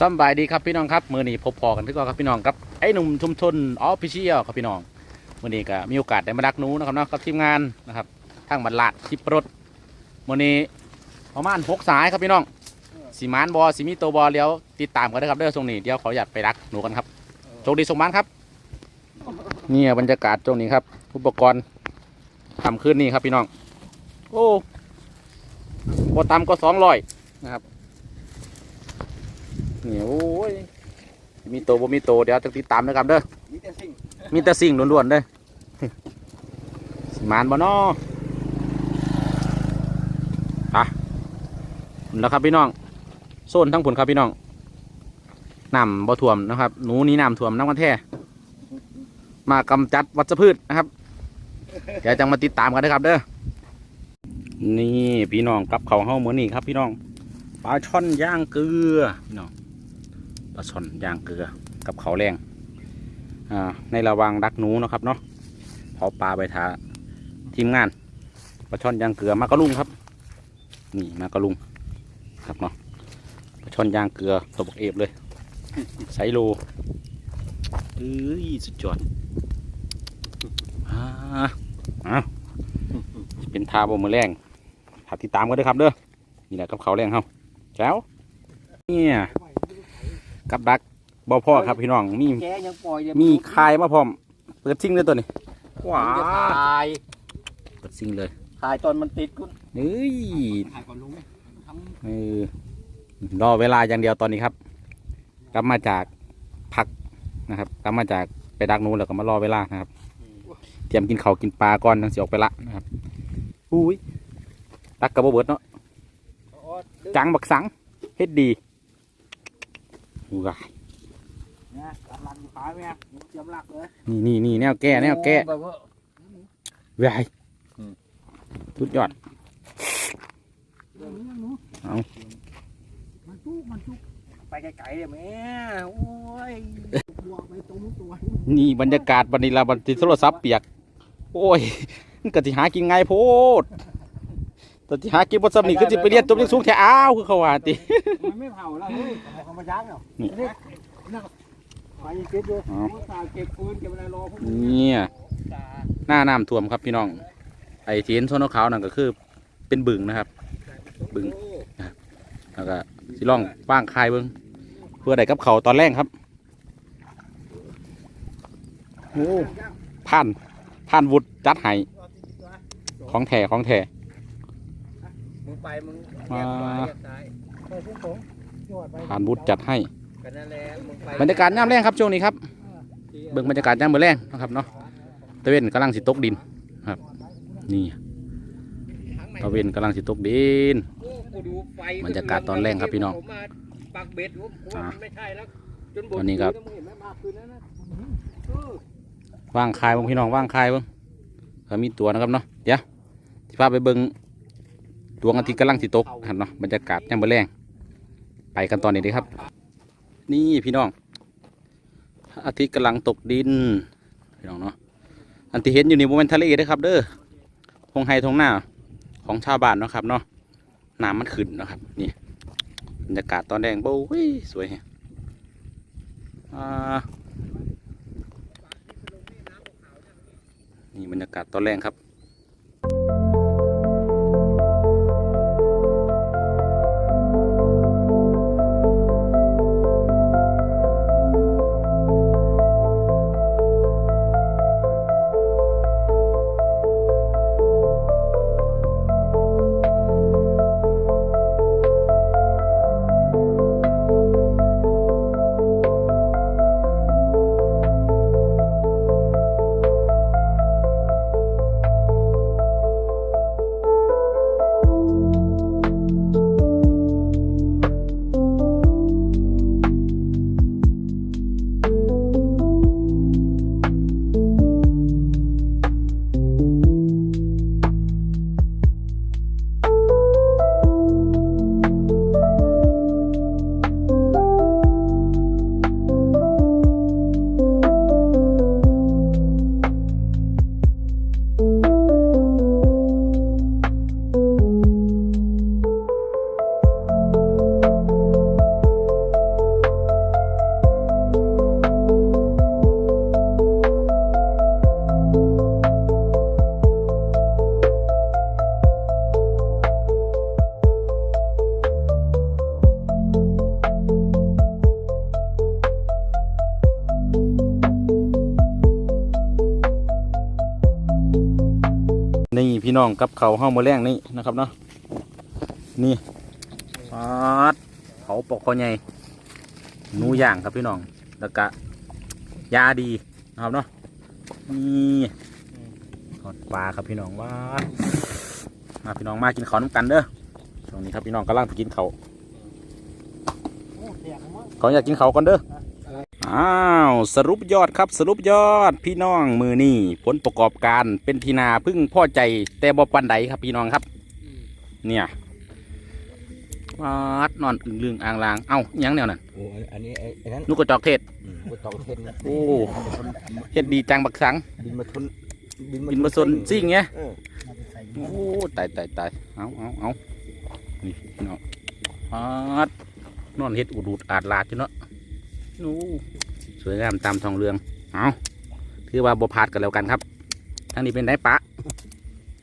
สบายดีครับพี่น้องครับมือนี้พบพอกันทุกคนครับพี่น้องครับไอ้หนุ่มชุมชนออฟฟิเชียลครับพี่น้องมือนี้ก็มีโอกาสได้มาดักหนูนะครับเนาะกับทีมงานนะครับทางบันลาดทิปรถมือนี้ประมาณหกสายครับพี่น้องสีมานบอสีมีโตบอเลี้ยวติดตามกันนะครับเด้อตรงนี้เดี๋ยวขออยากไปดักหนูกันครับโชคดีสมมันครับเนี่ยบรรยากาศตรงนี้ครับ อุปกรณ์ทำขึ้นนี่ครับพี่น้องโอ้บต่ำก็สองร้อยนะครับ นี่โอ้ยมีโตบ่มีโตเดี๋ยวต้องติดตามนะครับเด้อมีแต่สิ่งมีแต่สิ่งล้วนๆเด้อสิมานบ่น้ออะแล้วครับพี่น้องโซนทั้งผลครับพี่น้องน้ำบ่ท่วมนะครับ หนูนี้น้ำท่วมน้ำกันแท้มากำจัดวัชพืชนะครับเดี๋ยวจะมาติดตามกันนะครับเด้อนี่พี่น้องกับเขาวเฮาเหมือนนี่ครับพี่น้องปลาช่อนย่างเกลือพี่น้อง ปลาช่อนยางเกลือกับเขาแรงอ่าในระวังดักหนูนะครับเนาะเผาปลาไปทาทีมงานปลาช่อนยางเกลือมากระลุงครับนี่มากระลุงครับเนาะปลาช่อนยางเกลือตบกเอฟเลยไซโลเอ้ยสุดยอดอ่าอะสิเป็นทาบมือแรงถ้าติดตามกันด้วยครับเด้อนี่แหละกับเขาแรงเฮาแจ้วเนี่ย กับดักบ่พ่อครับพี่น้องมีแกยังปล่อยยังมีคายมาพร้อมเปิดซิงเลยตัวนี้ว้าจะถ่ายเปิดซิงเลยถ่ายตอนมันติดกุนเฮ้ยถ่ายก่อนลุงไหมทเออรอเวลาอย่างเดียวตอนนี้ครับ กลับมาจากพักนะครับ กลับมาจากไปดักนู้นแล้วก็มารอเวลานะครับ เตรียมกินข้าวกินปลาก่อนทั้งสิออกไปละนะครับอุ้ยดักกระโบเบิดเนาะำจังบักสังเฮ็ดดี ว้ายเนี่ยกำลังอยู่ขายไหมเตรียมหลักเลยนี่นี่นี่แนวแก้แนวแก้แบบว่าเว้ยอืมสุดยอดเอา มันจุกมันจุกไปไกลๆเลยแม่โอ้ยบวกไปตรงตัวนี่บรรยากาศบันนี้ละบันติโทรศัพท์เปียก โอ้ยมันก็สิหากินไงายโพด แต่ที่หากินบนสำนีก็สิไปเรียนจบยังสูงแท้อ้าวคือเขาว่าติมันไม่เผาแล้วเฮ้ยเอามายักเนาะนี่นี่นั่นไปยังเก็บอยู่อ๋ออุตส่าห์เก็บปืนเก็บอะไรรอพวกมึงเนี่ยจ้าหน้าน้ำท่วมครับพี่น้อง ไอ้ที่เห็นโซนขาวๆนั่นก็คือ เป็นบึงนะครับ บึงแล้วก็สิล่องว่างคายเบิ้งเพื่อได้กับเขาวตอนแรกครับโอ้ผ่านผ่านวุฒจัดให้ของแท้ของแท้ มึงไปมึงมาแยกขวาแยกซ้ายไปพุ่งตรงยอดไปผ่านวุฒจัดให้ กันนั่นแหละมึงไปบรรยากาศย่ำแรงครับช่วงนี้ครับ เบิ่งบรรยากาศย่ำมือแรงนะครับเนาะตะเวนกำลังสิตกดินครับ นี่ตะเวนกำลังสิตกดินโอ้กูดูไฟบรรยากาศตอนแรกครับพี่น้องผมมาปักเบ็ดผมว่ามันไม่ใช่แล้วจนบวันนี้ครับมึงเห็นไหมมากคืนนั้นนะเออว่างคายเบ้งพี่น้องว่างคายเบ้งก็มีตัวนะครับเนาะเดี๋ยวสิพาไปเบิ่ง ดวงอาทิตย์กำลังสิตกครับเนาะบรรยากาศย่ำมือแรงไปกันตอนนี้เลยครับ นี่พี่น้องอาทิตย์กำลังตกดินพี่น้องเนาะอันที่เห็นอยู่นี่โมเมนทะเลเด้อครับ เด้อทงไฮทงหน้าของชาวบ้านเนาะครับเนาะน้ำมันขึ้นนะครับ นี่บรรยากาศตอนแดงโบ้ยสวยแฮะนี่บรรยากาศตอนแรงครับ นี่พี่น้องกับเขาวห้ามาแรงนี่นะครับเนาะนี่ปาดเผาปอกคอใหญ่หนูย่างครับพี่น้องแล้วก็ยาดีนะครับเนาะนี่ทอดปลาครับพี่น้องว้าดมาพี่น้องมากินข้าวน้ำกันเด้อช่วงนี้ครับพี่น้องกำลังไปกินข้าวโอ้เสียงมั้งเขาอยากกินเขาวก่อนเด้อ อ้าวสรุปยอดครับสรุปยอดพี่น้องมือนี่ผลประกอบการเป็นทีนาพึ่งพ่อใจ แต่บ่ปันใดครับพี่น้องครับ เนี่ยวัดนอนอึ่งลึงอ่างลางเอ้าอิหยังแนวนั้นโอ้อันนี้ไอ้ไอ้นั้นลูกกระจอกเทศก็ตองเทนนะโอ้เฮ็ดดีจังบักสังดินมาทนบินมาสนซิ่งเงี้ยเออมาไปใส่โอ้ตายตายตายเอาเอาเอานี่พี่น้องวัดนอนเฮ็ดอุดูดอาดลาดจ้ะเนาะ โอ้สวยงามตามทองเรือง เอาถือว่าบ่พลาดกันแล้วกันครับทั้งนี้เป็นไดปะ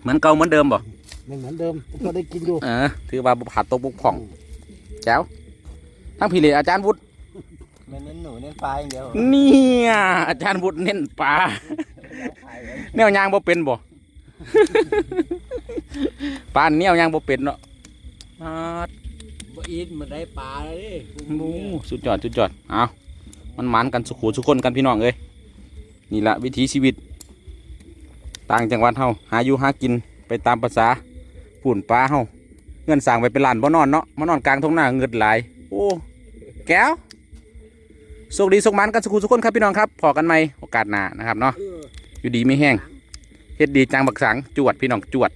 เหมือนเก่าเหมือนเดิมบ่ไม่เหมือนเดิมก็ได้กินอยู่ เออ ถือว่าบ่พลาดตกบกพร่องแจ๋วทั้งพี่เลยอาจารย์วุฒิไม่เน้นหนูเน้นปลาอย่างเดียวเนี่ยอาจารย์วุฒิเน้นปลาแนวยางบ่เป็นบ่ปลาแนวยางบ่เป็นเนาะอ่าบ่อินมันได้ปลาเลยโอ้สุดยอดสุดยอดเอา มันหมานกันสุขุสุขคนกันพี่น้องเอ้ยนี่แหละวิถีชีวิต ต่างจังหวัดเฮาหาอยู่หากินไปตามภาษาปุ่นปลาเฮาเงินสั่งไปเป็นล้านบ่นอนเนาะมานอนกลางทุ่งนาเงินหลายโอ้แก้วโชคดีโชคหมันกันสุขุสุขคนครับพี่น้องครับพอกันไหมโอกาสหน้านะครับเนาะอยู่ดีไม่แห้งเฮ็ดดีจังบักสังจวดพี่น้องจวด